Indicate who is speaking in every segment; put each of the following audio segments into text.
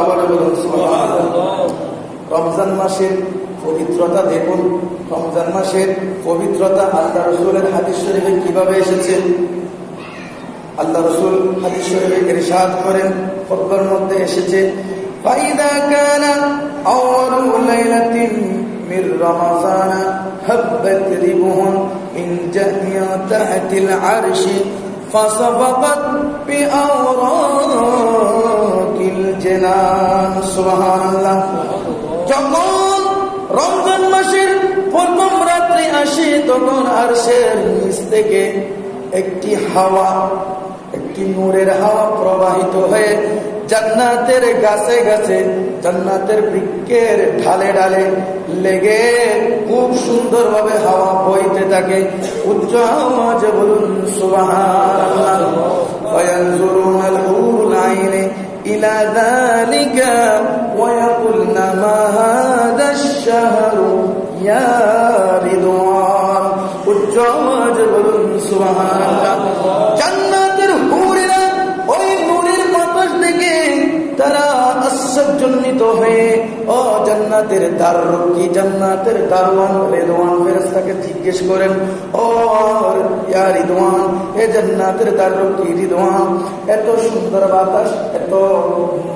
Speaker 1: আবার বলুন সুবহানাল্লাহ। রমজান মাসের পবিত্রতা দেখুন রমজান মাসের পবিত্রতা আল্লাহ রসুলের হাদিস শরীফে কিভাবে এসেছে আল্লাহ রসুল হাদিস শরীফে ইরশাদ করেন খতবার মধ্যে এসেছে ফাইদা কানা আউয়ালু লাইলাতিন মির রমাজান হাব্বাত রিবুহুন মিন জামিয়া তাহতিল আরশি فصفقت بأوراق যখন রমজান মাসের প্রথম রাত্রি আসে, তখন আর নিচ থেকে একটি হাওয়া, একটি নূরের হাওয়া প্রবাহিত হয়ে জান্নাতের গাছে গাছে, জান্নাতের বৃক্ষের ঢালে ঢালে লেগে খুব সুন্দর ভাবে হাওয়া বইতে থাকে। উজ্জ্বল বলুন সুবাহ রিদওয়ান উচ্চ বলুন সুবহানাল্লাহ। আশ্চর্যজনিত হয়ে জান্নাতের দাররক্ষী জান্নাতের দারওয়ান রেদওয়ান ফেরেশতাকে জিজ্ঞেস করেন, ও ইয়া রিদওয়ান, এ জান্নাতের দাররক্ষী রিদওয়ান? এত সুন্দর বাতাস, এত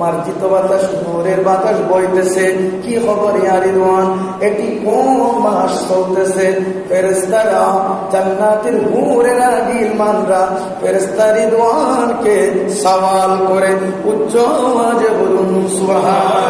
Speaker 1: মার্জিত বাতাস, নূরের বাতাস বইতেছে, কি খবর ইয়া রিদওয়ান? এটি কোন মাস চলতেছে? ফেরেশতারা, জান্নাতের হুরেরা গিলমানরা ফেরেশতা রিদওয়ানকে সওয়াল করে, উচ্চ আওয়াজে বলুন তখন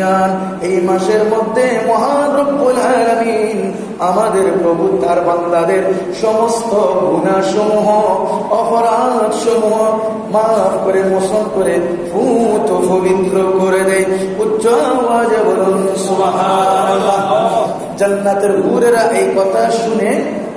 Speaker 1: ইসয়ান এই মাসের মধ্যে মহান আলামিন আমাদের প্রভু তার বান্দাদের সমস্ত গুনাহসমূহ অপরাধ সমূহ মাফ করে, মোচন করে, ভূত পবিত্র করে দেয়। উচ্চ আওয়াজে বলুন জান্নাতের হুরেরা এই কথা শুনে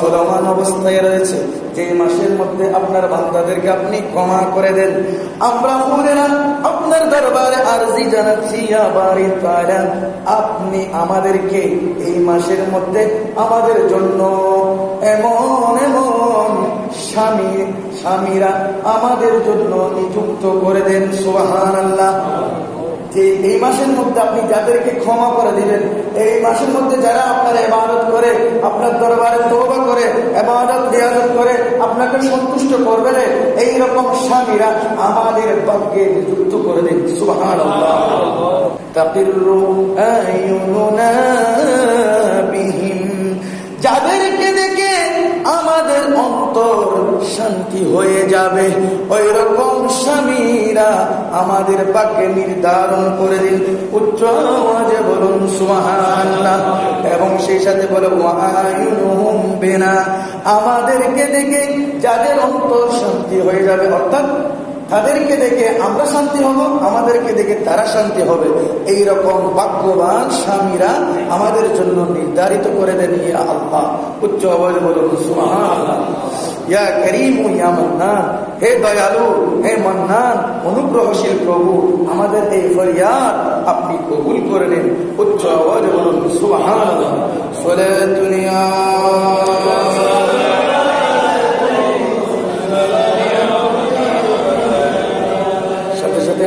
Speaker 1: চলমান অবস্থায় রয়েছে। যে মাসের মধ্যে আপনার বান্দাদেরকে আপনি ক্ষমা করে দেন। আমরা হুরেরা আপনার দরবারে আরজি জানাচ্ছি বাড়ি তারা আপনি আমাদেরকে এই মাসের মধ্যে আমাদের জন্য এমন এমন স্বামী, স্বামীরা আমাদের জন্য নিযুক্ত করে দেন সোহান আল্লাহ যে এই মাসের মধ্যে আপনি যাদেরকে ক্ষমা করে দিবেন, এই মাসের মধ্যে যারা আপনার এবাদত করে, আপনার দরবারে করবে না এই রকম স্বামীরা আমাদের ভাগ্যে নিযুক্ত করে দিন সুহান যাদেরকে দেখে শান্তি হয়ে যাবে। ওই রকম স্বামীরা আমাদের পাকে নির্ধারণ করে দিন। উচ্চ আওয়াজে বলুন, সুবহানাল্লাহ। এবং সেই সাথে বলে ওয়ায়ুনুহুম বিনা। আমাদেরকে দেখে যাদের অন্তর শান্তি হয়ে যাবে, অর্থাৎ তাদেরকে দেখে আমরা শান্তি হব, আমাদেরকে দেখে তারা শান্তি হবে। এই রকম ভাগ্যবান স্বামীরা আমাদের জন্য নির্ধারিত করে দেন ইয়া আল্লাহ। উচ্চ আওয়াজ বলুন, সুবহানাল্লাহ। ইয়া করিম, ইয়া মান্নান। হে দয়ালু, হে মান্নান, অনুগ্রহশীল প্রভু, আমাদের এই ফরিয়াদ আপনি কবুল করে নিন। উচ্চ আওয়াজ বলুন, সুবহানাল্লাহ। সালাতুন ইয়া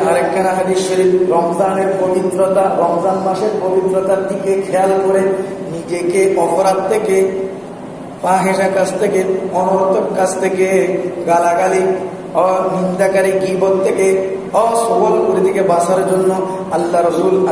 Speaker 1: আরেকখানা রমজানের পবিত্রতা, রমজান মাসের পবিত্রতার দিকে খেয়াল করে নিজেকে অপরাধ থেকে পাহেসা কাছ থেকে অনর্থক কাছ থেকে, গালাগালি ও নিন্দাকারী গিবত থেকে, অসবল করে থেকে বাঁচার জন্য আল্লাহ রসুল